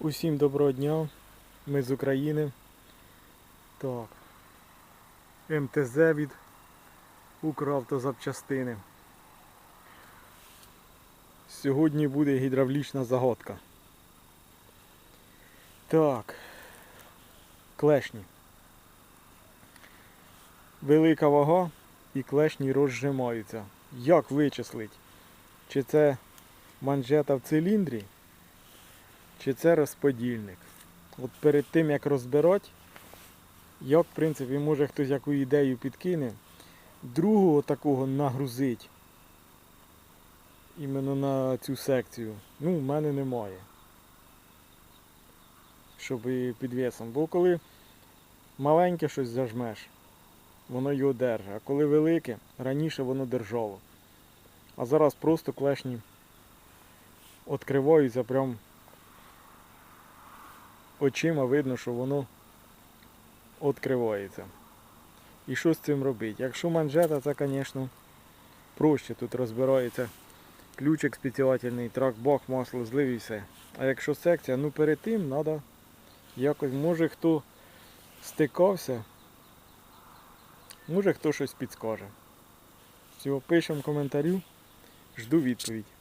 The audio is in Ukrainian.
Усім доброго дня. Ми з України. Так. МТЗ від Укравтозапчастини. Сьогодні буде гідравлічна загадка. Так. Клешні. Велика вага і клешні розжимаються. Як вичислить? Чи це манжета в циліндрі? Чи це розподільник. От перед тим як розбирати, як в принципі може хтось яку ідею підкине, другого такого нагрузить іменно на цю секцію. Ну, в мене немає. Щоб і під весом. Бо коли маленьке щось зажмеш, воно його держить. А коли велике, раніше воно держало. А зараз просто клешні відкриваються прям очима видно, що воно відкривається. І що з цим робити? Якщо манжета, це, звісно, проще. Тут розбирається ключик спеціальний, трак, бак, масло, злив і все. А якщо секція, ну перед тим треба якось, може хто стикався, може хто щось підскаже. Всього пишемо коментарю, жду відповідь.